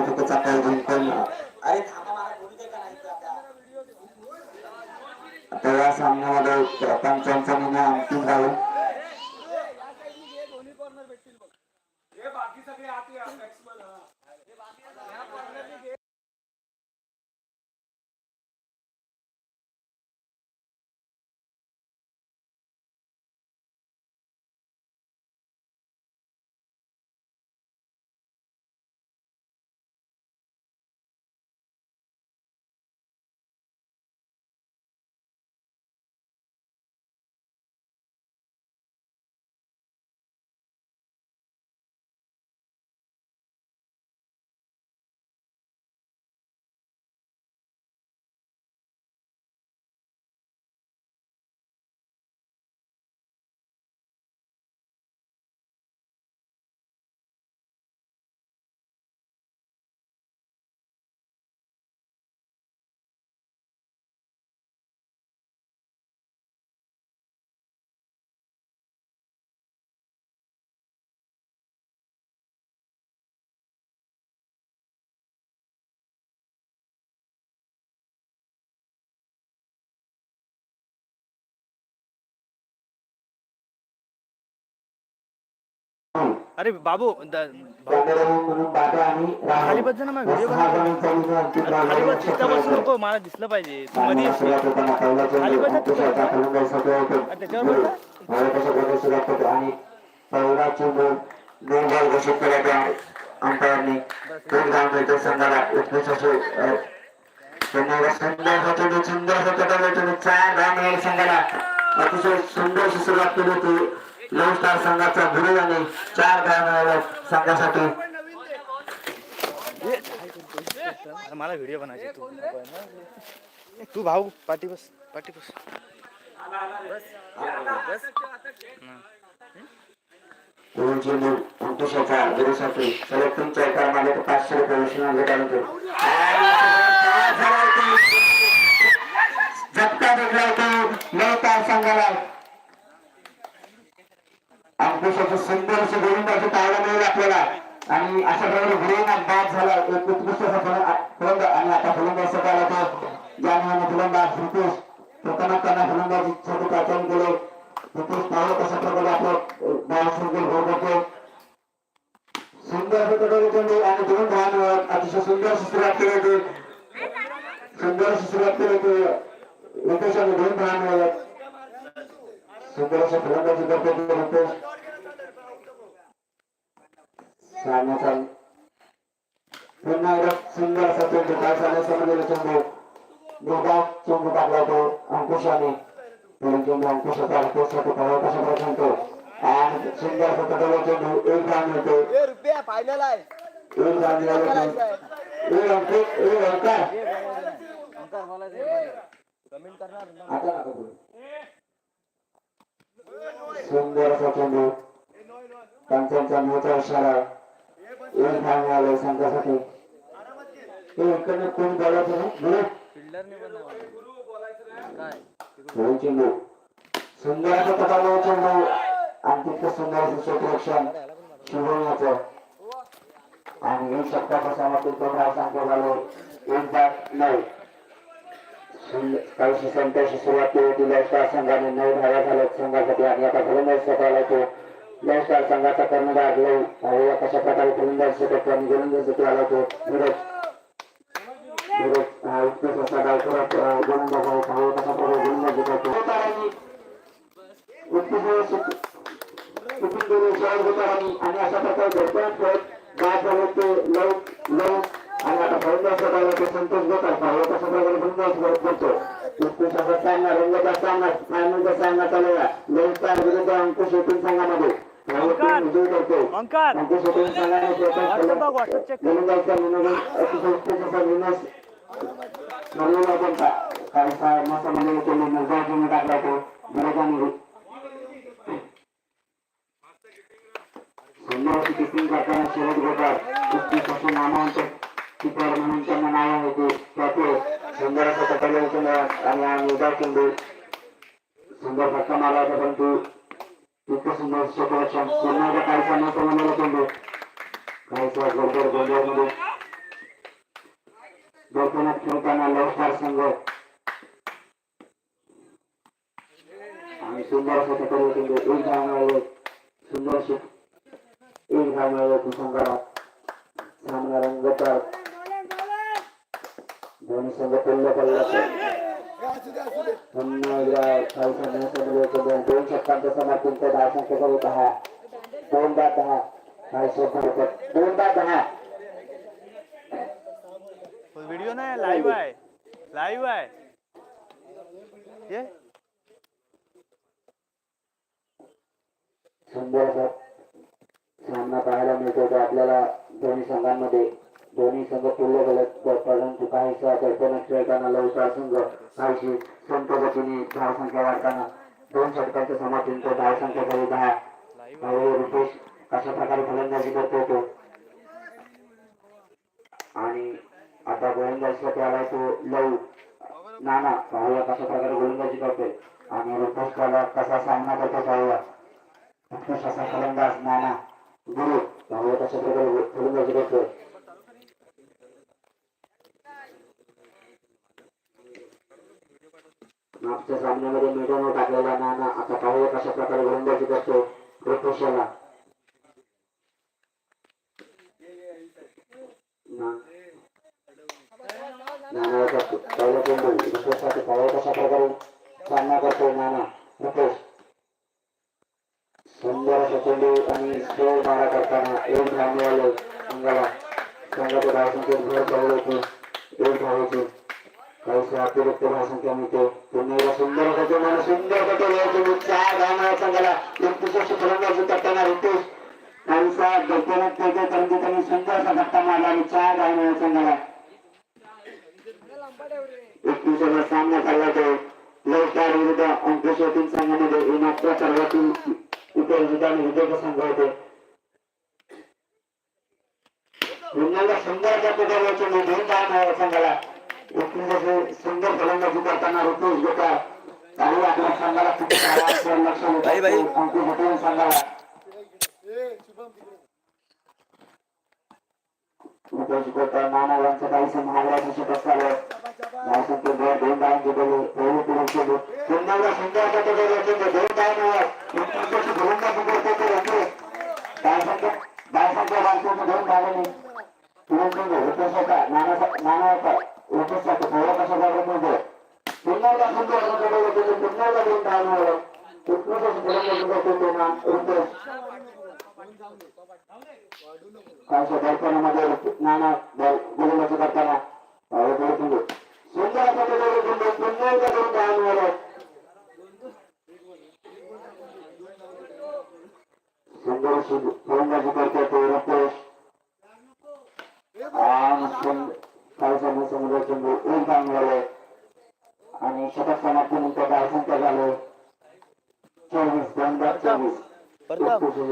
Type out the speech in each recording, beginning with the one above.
आणि तिथे चक्कर जिंकून अरे थांबा मला बोलू दे का नाही ते आता. अरे बाबू खाली बस ना व्हिडिओ खाली बस तिथं बसू नको मला दिसलं पाहिजे. तू मध्ये खाली बस त्याच्यावर अंपायरने संघाला सुंदर अतिशय सुंदर सुरुवात केली होती लव स्टार संघाचा गुरुवाने चार धाव मिळाल्या संघासाठी मला व्हिडिओ बनायचे तू. तू भाऊ पाठी बस पाठी बस. अंकुशाचा गुरुसाठी पाचशे रुपये विश्वनाथ संघाला. अंकुशाचं सुंदर अशी गोलंदाजी पाहायला मिळेल आपल्याला. आणि अशा प्रकारे गोलंदाज बाद झाला. एक उत्कृष्ट असा फलंदाज आणि आता फलंदाज सकाळ होतो? ज्यामुळे फलंदाज रितेश प्रथमच त्यांना फलंदाजीसाठी प्राचार्य केले रितेश पाहू अशा प्रकारे आपलं बाहेर गोल करतो सुंदर असं आणि दोन धावांवर अतिशय सुंदर सुरुवात केली होती. सुंदर सुरुवात केली होती. रितेशाने दोन धावांवर सुंदर अशा फलंदाजी करतो तो रितेश सामन्याचा पुन्हा एकदा सुंदर असा चेंडू काय झालं समजलेला चेंडू दोघा चेंडू टाकला तो अंकुशाने. चेंडू अंकुशाचा रितेशसाठी कव्हर कशा प्रकारतो आणि सुंदर असा तटवला चेंडू एक फायनल आहे. एक धाव मिळाला तो एक अंक एक अंकार अंकार मला कमेंट करणार. ना. आता नका बोलू. सुंदर असा चेंडू कांचनचा मोठा इशारा. एक धाव मिळाला संघासाठी हे इकडनं कोण बोलायचं ना गुरु फिल्डरने नाही चेंडू सुंदर असं पटाला चेंडू आणि तितकं सुंदर असं क्षेत्ररक्षण शिवण्याचं आणि एक षटकाचा आपण पंधरा संख्या झालो. एक बाद नऊ. काहीशी संतांशी सुरुवात केली होती. संघाने नऊ धावा झाल्यात. संघासाठी आणि आता फलंदाज स्वतःला तो. लष्कर संघाचा कर्णधार लव कशा प्रकारे फलंदाज शकत गोलंदाज आला होतो. निरज धीरज हा उत्कृष्ट असा डावखुरात गोलंदाज आहे. कशा प्रकारे गोलंदाज करतो गेले आणि अशा प्रकारे झटकन खेळत बाद झाले ते लव लव. आणि आता फलंदाज ते संतोष देतात भाऊ कशा प्रकारे फलंदाज करतो उत्कृष्ट असा सामना रंगता सामना फायनलचा सामना चालवला लव स्टार विरुद्ध अंकुश संघामध्ये. धावा तीन विजय करतो अंकार अंकुश येथील संघाने प्रथम वाटतं बघ, वाटतं check कर. गोलंदाजचा मनोबल अतिशय उत्कृष्ट असा विनाश ठरलेला त्यांचा काही सा- मसा म्हणजे त्यांनी निर्धार करून टाकला तो विरोधाने सुंदर अशी टिप्पणी करताना शरद गोपाळ उत्कृष्ट असं नामांकित टिपर म्हणून त्यांना नाव होते त्याचे सुंदर असं कटले होते आणि हा निर्धार चेंडू सुंदर फटका मारला होता परंतु इतकं सुंदर क्षेत्ररक्षण पुन्हा एकदा काहीसा न समजलेला चेंडू काहीसा गोडगोड गोंधळमध्ये डोक्यात खेळताना लवस्टार संघ आणि सुंदर असं त्याकडे चेंडू एक धाव मिळवत सुंदर अशी एक धाव मिळवत दोन शतकांचं दहा दहा दोन दहा दोन दहा व्हिडिओ नाही लाईव्ह आहे. लाईव्ह आहे. ये. सुंदर सामना पाहायला मिळतो तो आपल्याला दोन्ही संघांमध्ये. दोन्ही संघ पूर्ण गलत परंतु काही कल्पना खेळताना लवकर संघ काहीशी संत गतीने धाव संख्या वाढताना दोन षटकांच्या समाप्तीन तो धाव संख्या झाली दहा रुपेश अशा प्रकारे फलंदाजी करतो तो. आणि आता गोलंदाजीसाठी त्याला तो लव. नाना पाहूया कशा प्रकारे गोलंदाजी करतोय. आणि रुपेश त्याला कसा सामना करतो पाहूया. फक्त असा फलंदाज नाना गुरु पाहूया कशा प्रकारे फलंदाजी करतोय. मागच्या सामन्यामध्ये मैदानावर टाकलेला नाना आता पाहूया कशा प्रकारे गोलंदाजी करतो रुपेशाला सुंदर असा सुंदर चार संघाला रितेश. त्यांनी सुंदर असा धक्का मारला आणि चार सामना चालला तो. विरुद्ध अंकुश संघामध्ये हे मात्र सर्वातील आणि विजय संघ होते. प्रकारे दोन सुंदर फलंदाजी करताना रुपेश गोटा काही आपल्या संघाला खूप सारा लक्ष बाई, बाई. अंकुश होते संघाला रुपेश गोटा नाना यांचं काही धावसंख्येत भर दोन पुढे चेंडू पुन्हा सुंदर आणि सुंद- चेंडू आणि धावसंख्या झाले चोवीस दोन बाद चोवीस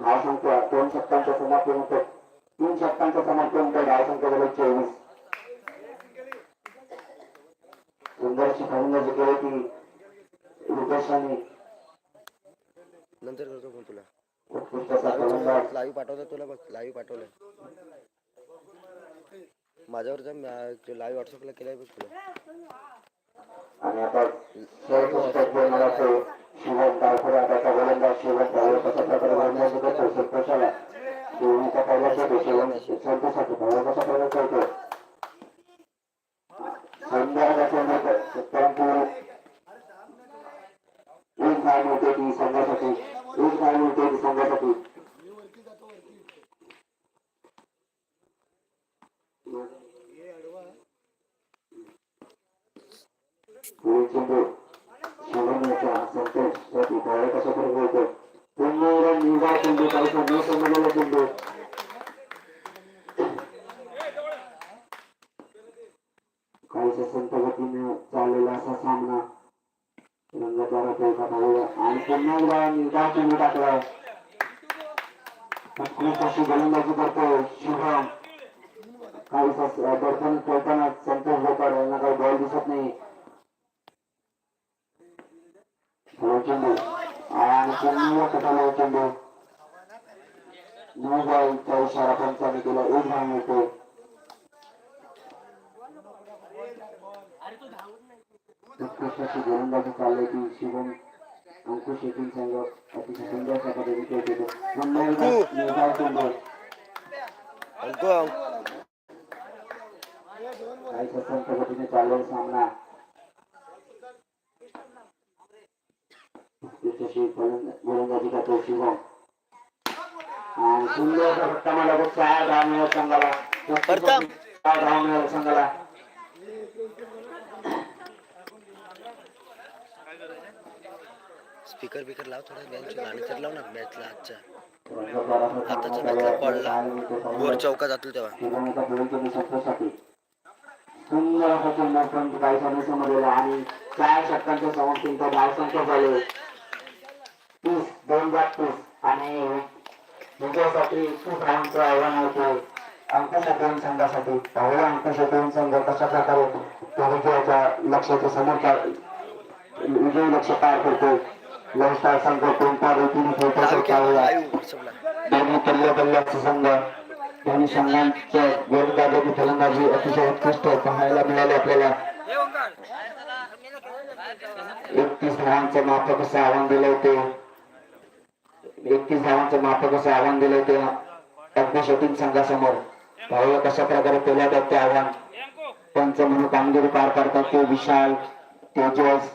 धावसंख्या दोन शतकांच्या समाप्तीनंतर तीन शतकांच्या समाप्तीनंतर धावसंख्या चोवीस सुंदर फलंदाजी केली ती रुपेशाने नंतर करतो फोन तुला. उत्कृष्ट लाईव्ह पाठवतो तुला बघ लाईव्ह पाठवलंय माझ्यावर जा लाईव्ह व्हॉट्सअपला केलाय बघ तुला. उत्कृष्ट अशी गोलंदाजी करतो शुभम संतोष गोपाळ यांना काही बॉल दिसत नाही चेंडू आणि पुन्हा कटाला चेंडू नऊ बॉलचा इशारा पंचाने केला एक धाव मिळतो अशी गोलंदाजी चालली ती शिवम अंकुश येथील संघ अतिशय सुंदर पद्धतीने खेळत होते काही स्वतंत्र गतीने चाललेला सामना. त्याच्याशी गोलंद- गोलंदाजी करतो शिवम. आणि सुंदर फटका मारला तो चार धाव संघाला. चार धाव संघाला. स्पीकर बिकर लाव थोडा मॅच गाणी तर लाव ना मॅचला आजच्या. आताच्या मॅचला. पडला. वर चौका जातील तेव्हा. आणि चार षटकांच्या समोर धाव संख्या झाले. तीस दोन तीस आणि विजयासाठी खूप आव्हान होते. संघासाठी पहिला दोन संघ कशा प्रकारे तो विजयाच्या लक्ष्याच्या समोरच्या विजय लक्ष पार करतो. लवस्टार संघ कोणत्या रीतीने खेळतो लाईव्ह तो केलं पाहूया. लाईव्ह व्हॉट्सअपला दोन्ही कल्ल्या कल्ल्याचे संघ दोन्ही संघांच्या गोलंदाजी फलंदाजी अतिशय उत्कृष्ट पाहायला मिळाले आपल्याला. एकतीस धावांचं मापक असं आव्हान दिलं होते. एकतीस धावांचं मापक असं आव्हान दिलं होते. अग्निशोधीन संघासमोर. पाहूया कशा प्रकारे केल्या जात ते आव्हान. पंच म्हणून कामगिरी पार पाडतात ते विशाल तेजस.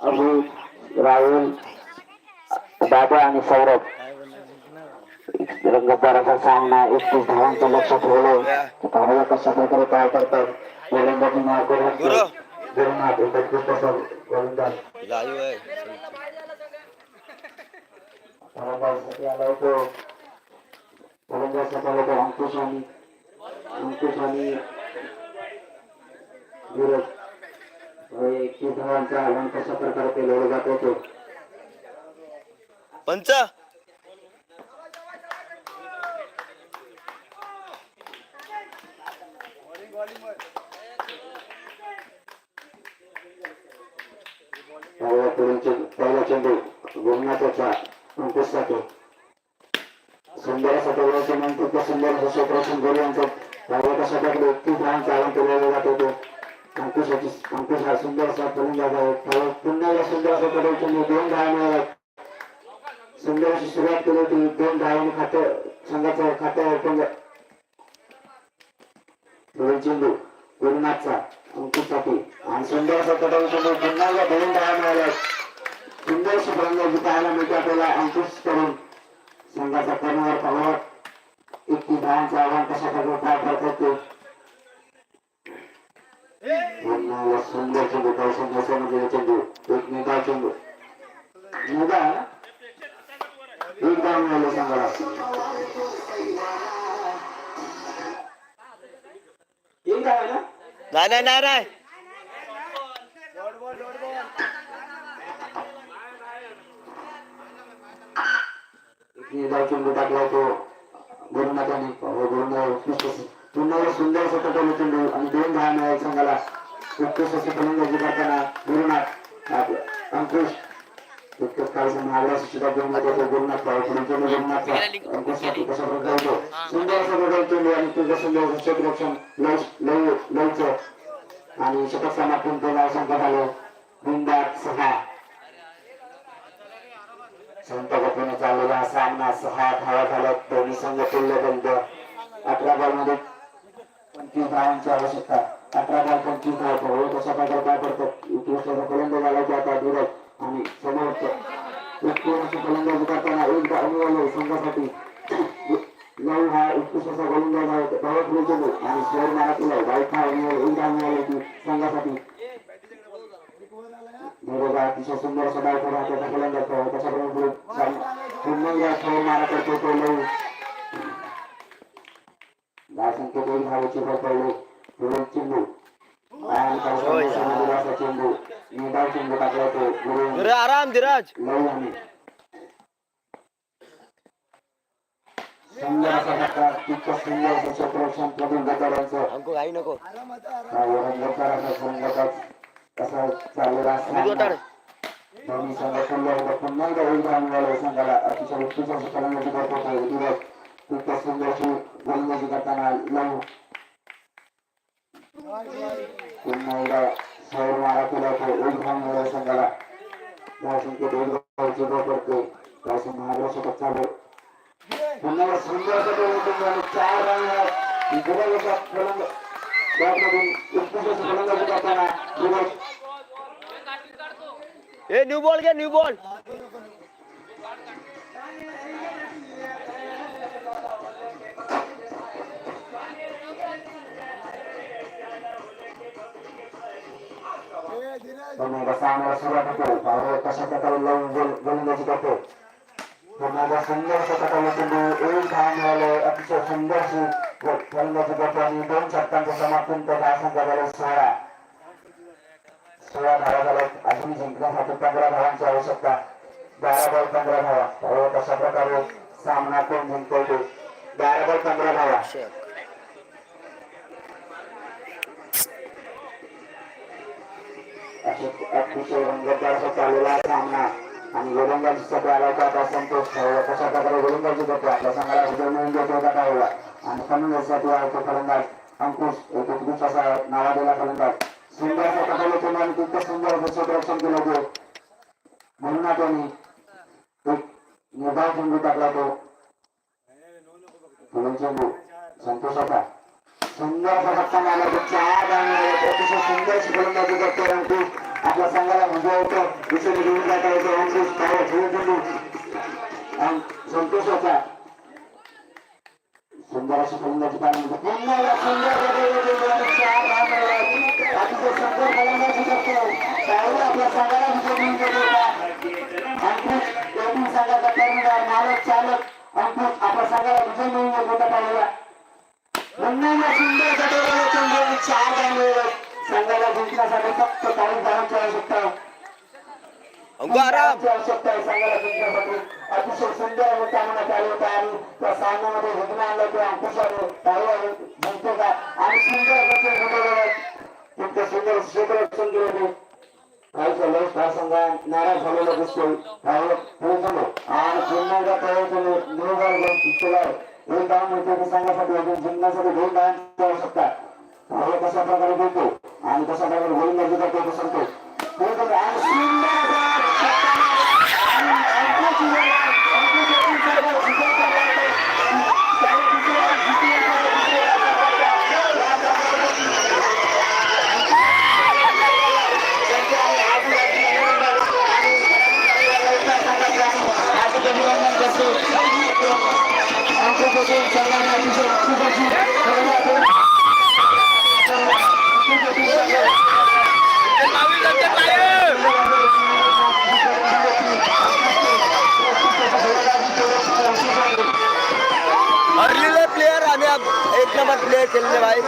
अभि राहुल दादा आणि सौरभ रंगतदाराचा सामना एकतीस धावांचं लक्ष ठेवलं पाहूया कशा प्रकारे पार करतात गोलंदाजी गोलंदाज. लाईव्ह आहे. गोलंदाजसाठी आला होतो. गोलंदाजसाठी आला होतो अंकुश आणि अंकुश आणि धीरज एकतीस धावांचं आव्हान कशा प्रकारे केलं जात होतं पंच! पहिला चेंडू अंकुशसाठी सुंदर असं नंतर सुंदर असं गोल यांचं पहिल्या कशा प्रकारे एकतीस धावांचं आव्हान जात होतं अंकुशाची अंकुश हा सुंदर असा फलंदाज आहे पुन्हा एकदा सुंदर असा पडेल चेंडू दोन धावणे मिळाल्या सुंदर अशी सुरुवात केली होती. दोन धावांनी खातं संघाचं खातं ओपन चेंडू. गुरुनाथचा अंकुशसाठी आणि सुंदर असा कटाव चेंडू पुन्हा एकदा दोन धावणे आल्या सुंदरशी फलंदाजी पाहायला मिळते आपल्याला अंकुश करून. संघाचा कर्णवर पवार एकतीस धावांचं आव्हान कशा प्रकारे पार करतात ते पुन्हा एकदा सुंदर चेंडू काही संघामध्ये चेंडू एक निकाल चेंडू निकाल एक धाव मिळाले चेंडू टाकला तो गुरुनाथाने. हो, गुरुनाथ. उत्कृष्ट पुन्हा सुंदर सतत चेंडू आणि दोन दहा मिळाले संघाला उत्कृष्ट अशी फलंदाजी करताना गुरुनाथ अंकुश उत्कृष्ट सुद्धा गुरुनाथ गुरुनाथ पुढे अंकुशसाठी कसा प्रकार होतो सुंदर चेंडू आणि तुझं सुंदर क्षेत्ररक्षण लय लय लयचं. आणि शतक समाप्तून तो नाव संकट आलं. सहा. संत चाललेला सामना सहा धावा झाल्या दोन्ही संघ तुल्यबंद अठरा बॉलमध्ये पंचवीस धावांची आवश्यकता. अठरा बॉल पंचवीस धावा पडो कशा प्रकारे काय पडतात उत्कृष्टाचा फलंदाज आला की आता धीरज आणि समोरचं उत्कृष्ट अशी करताना एक धाव मिळाले संघासाठी. नऊ हा उत्कृष्ट असा गोलंदाज आहे. धावा पुढे आणि स्वर मारा केला वाईट धाव मिळाले एक धाव मिळाले की संघासाठी. बरोबर अतिशय सुंदर असा डाव करून त्याचा फलंदाज करावा कशा पुन्हा या खेळ मारा करतो तो लई संख्येत एक धावेची भर पडले समोर असा चेंडू. निदाव चेंडू टाकला तो गुरु आराम धीरज अंको काही नको. असा चाललेला सामना दोन्ही संघ सुंदर पुन्हा एकदा एक धाव मिळाला संघाला अतिशय उत्कृष्ट अशी फलंदाजी करत होते. दिवस तितकं सुंदर अशी गोलंदाजी करताना लव पुन्हा एकदा सौर मारा केला तो एक संघाला धावसंख्येत एक धावाची पडते त्यासाठी महाराष्ट्रात चालू. पुन्हा सुंदर असं तो चार त्यामधून उत्कृष्ट फलंदाजी करताना ए न्यू बॉल घ्या न्यू बॉल पुन्हा एकदा सामना सुरुवात होतो. पाहू कशा प्रकारे लावून गोलंदाजी करतो पुन्हा एकदा सुंदर शतकाला चेंडू एक धाव मिळाले अतिशय सुंदरशी गो- करतो आणि दोन षटकांचं समाप्तन तर हा संघ झाला सोळा सोळा धावा झाल्यात अजून जिंकण्यासाठी पंधरा धावांची आवश्यकता. बारा बॉल पंधरा धावा. पाहू कशा प्रकारे सामना करून जिंकतोय बारा बॉल पंधरा धावा. अशा- चाललेला सामना आणि आला होता आता संतोष कशा प्रकारे गोलंदाजी करतो आपल्या संघाला मिळून देतो होता आणि फलंदाजीसाठी फलंदाज अंकुश असा नावाजलेला फलंदाज सुंदर आणि तितकं सुंदर क्षेत्ररक्षण केलं म्हणून त्यांनी एक निर्धाव चेंडू टाकला तो चेंडू संतोषाचा सुंदर असा फटका मारला तो चार अतिशय सुंदर अशी गोलंदाजी करतो अंकुश आपल्या संघाला विजय होतो दुसरे घेऊन जाता येतो अंकुश पाहू फुलं चेंडू आणि सुंदर अशी फलंदाजी पाहिली पुन्हा सुंदर अतिशय सुंदर फलंदाजी करतो त्यावेळी आपल्या संघाला विजय मिळून होता. अंकुश संघाचा कर्णधार मालक चालक अंकुश आपल्या संघाला विजय मिळून होता पाहिला सुंदर चार धाव मिळवले. संघाला जिंकण्यासाठी फक्त काही धावांची आवश्यकता आवश्यकता आहे संघाला जिंकण्यासाठी अतिशय सुंदर मोठ्या मनात आले होते आणि त्या सामन्यामध्ये विघ्न आणलं ते अंकुशाने त्यावेळी जिंकतो का? आणि सुंदर गती घडवलं तितकं सुंदर क्षेत्ररक्षण केलं ते काही झालं त्या संघा नाराज झालेला दिसतो त्यावेळी पुढे झालो आणि पुन्हा एकदा त्यावेळी निरोगार केला एक धाव मिळते ते संघासाठी अजून जिंकण्यासाठी दोन धावांची आवश्यकता त्यावेळी कशा प्रकारे देतो आणि कशा प्रकारे गोलंदाजी करतो तो सांगतो पुढे जातो खेळले खेळले भाई।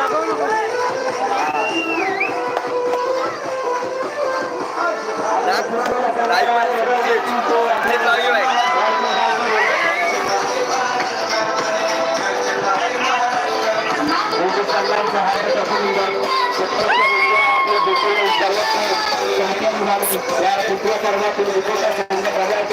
या पुतळ्या कर्मातून उपचार संघ प्रभावित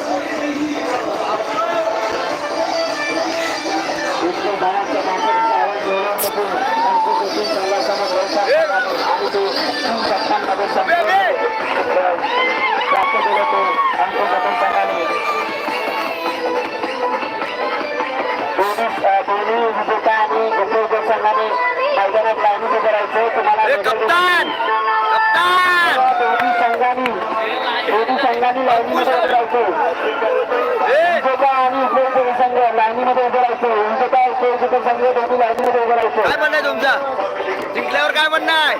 एक नंबर प्लेयर केलेले भाई आपला भाई ए भाई मैदानात लाईनीत उभं राहायचं तुम्हाला कप्तान! कप्तान! दोन्ही संघांनी दोन्ही संघांनी लाईनीमध्ये उभं राहायचं इंडिका आणि इस्रेलचे संघ लाईनीमध्ये उभं राहायचं इंडिका इस्रेलचे संघ दोन्ही लाईनीमध्ये उभं राहायचं जिंकल्यावर काय म्हणणं आहे?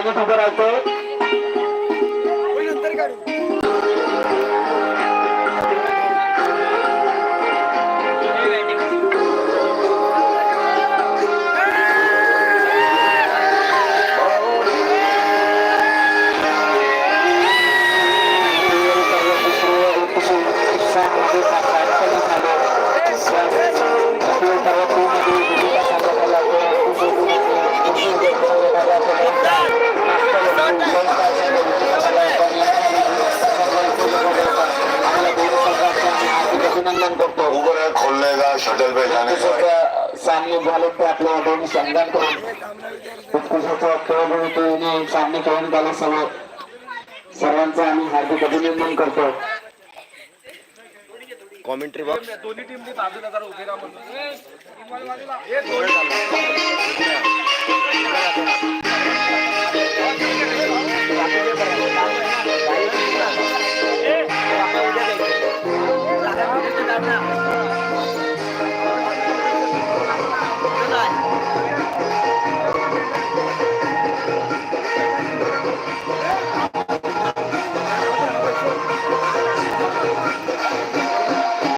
दोन्ही फक्त संघांनी उभं राहतोय अभिनंदन करतो ऊबर है खोलने का? शटल पे जाने का सामने झाले ते आपल्या दोन्ही संघांकडून उत्कृष्ट खेळबळीने सामने खेळून आले सर्व सर्वांचं आम्ही हार्दिक अभिनंदन करतो. Commentary box.